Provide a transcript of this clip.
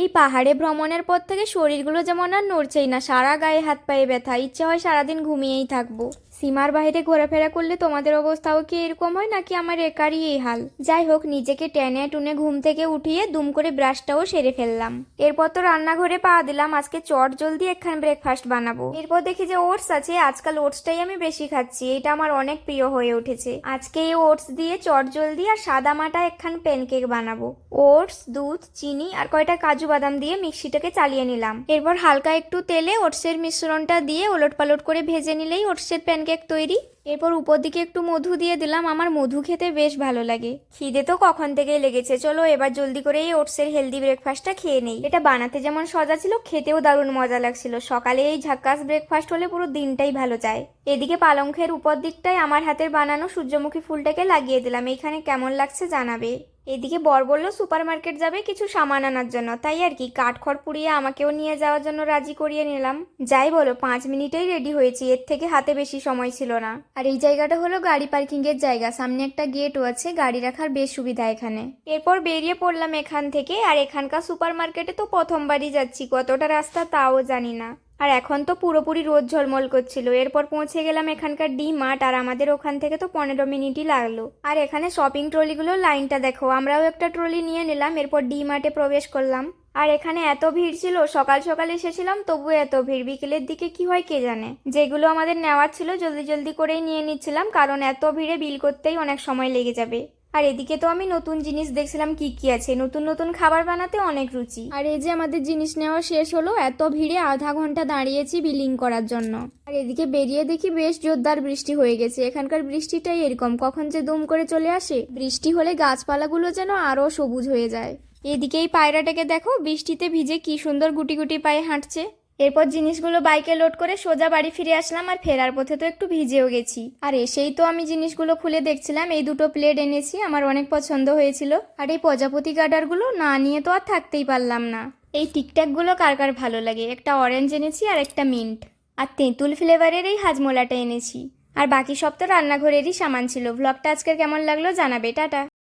এই পাহাড়ে ভ্রমণের পর থেকে শরীরগুলো যেমন আর নড়ছেই না, সারা গায়ে হাত পায়ে ব্যথা, ইচ্ছে হয় সারাদিন ঘুমিয়েই থাকব। সীমার বাইরে ঘোরাফেরা করলে তোমাদের অবস্থাও কি এরকম হয় নাকি আমার একারই এই হাল? যাই হোক, নিজেকে টেনে টুনে ঘুম থেকে উঠিয়ে দুম করে ব্রাশটাও সেরে ফেললাম। এরপর তো রান্নাঘরে পা দিলাম, আজকে চট জলদি একখান ব্রেকফাস্ট বানাবো। এরপর দেখি যে ওটস আছে, আজকাল ওটসটাই আমি বেশি খাচ্ছি, এটা আমার অনেক প্রিয় হয়ে উঠেছে। আজকে এই ওটস দিয়ে চট জলদি আর সাদা মাটা একখান প্যানকেক বানাবো। ওটস, দুধ, চিনি আর কয়টা কাজু বাদাম দিয়ে মিক্সিটাকে চালিয়ে নিলাম। এরপর হালকা একটু তেলে ওটসের মিশ্রণটা দিয়ে ওলট পালট করে ভেজে নিলেই ওটসের প্যানকেক তৈরি। এরপর উপর দিকে একটু মধু দিয়ে দিলাম। আমার মধু খেতে বেশ ভালো লাগে। খিদে তো কখন থেকেই লেগেছে। চলো এবার জলদি করে এই ওটসের হেলদি ব্রেকফাস্টটা খেয়ে নেই। এটা বানাতে যেমন সজা ছিল, খেতেও দারুণ মজা লাগছিল। সকালে এই ঝাক্কাস ব্রেকফাস্ট হলে পুরো দিনটাই ভালো যায়। এদিকে পালংখের উপর দিকটায় আমার হাতের বানানো সূর্যমুখী ফুলটাকে লাগিয়ে দিলাম। এখানে কেমন লাগছে জানাবে। এদিকে বর বলল সুপার মার্কেট যাবে কিছু সামান আনার জন্য। তাই আর কি, কাঠখড় পুড়িয়ে আমাকেও নিয়ে যাওয়ার জন্য রাজি করিয়ে নিলাম। যাই বলো, পাঁচ মিনিটেই রেডি হয়েছি। এর থেকে হাতে বেশি সময় ছিল না। আর এই জায়গাটা হলো গাড়ি পার্কিং এর জায়গা। সামনে একটা গেটও আছে, গাড়ি রাখার বেশ সুবিধা এখানে। এরপর বেরিয়ে পড়লাম এখান থেকে, আর এখানকার সুপার মার্কেটে তো প্রথমবারই যাচ্ছি, কতটা রাস্তা তাও জানি না। আর এখন তো পুরোপুরি রোদ ঝলমল করছিল, এরপর পৌঁছে গেলাম এখানকার ডি মার্ট, আর আমাদের ওখান থেকে তো পনেরো মিনিটই লাগল। আর এখানে শপিং ট্রলিগুলো লাইনটা দেখো, আমরাও একটা ট্রলি নিয়ে নিলাম, এরপর ডি মার্টে প্রবেশ করলাম। আর এখানে এত ভিড় ছিল, সকাল সকাল এসেছিলাম তবু এত ভিড়। বিকেলের দিকে কি হয় কে জানে? যেগুলো আমাদের নেওয়ার ছিল, জলদি জলদি করেই নিয়ে নিচ্ছিলাম, কারণ এত ভিড়ে বিল করতেই অনেক সময় লেগে যাবে। আর এদিকে তো আমি নতুন জিনিস দেখছিলাম, কি কি আছে। নতুন নতুন খাবার বানাতে অনেক রুচি। আর এই যে আমাদের জিনিস নেওয়া শেষ হলো, এত ভিড়ে আধা ঘণ্টা দাঁড়িয়েছি বিলিং করার জন্য। আর এদিকে বেরিয়ে দেখি বেশ জোরদার বৃষ্টি হয়ে গেছে। এখানকার বৃষ্টিটাই এরকম, কখন যে দুম করে চলে আসে। বৃষ্টি হলে গাছপালাগুলো যেন আরও সবুজ হয়ে যায়। এদিকে এই পায়রাটাকে দেখো, বৃষ্টিতে ভিজে কি সুন্দর গুটি গুটি পায়ে হাঁটছে। এরপর জিনিসগুলো বাইকে লোড করে সোজা বাড়ি ফিরে আসলাম আর ফেরার পথে তো একটু ভিজেও গেছি। আর এসেই তো আমি জিনিসগুলো খুলে দেখছিলাম, এই দুটো প্লেট এনেছি, আমার অনেক পছন্দ হয়েছিল। আর এই প্রজাপতি গার্ডারগুলো না নিয়ে তো আর থাকতেই পারলাম না। এই টিকট্যাকগুলো কার কার ভালো লাগে? একটা অরেঞ্জ এনেছি আর একটা মিন্ট। আর তেঁতুল ফ্লেভারের এই হাজমোলাটা এনেছি। আর বাকি সব তো রান্নাঘরেরই সামান ছিল। ভ্লগটা আজকের কেমন লাগল জানাবে, টাটা।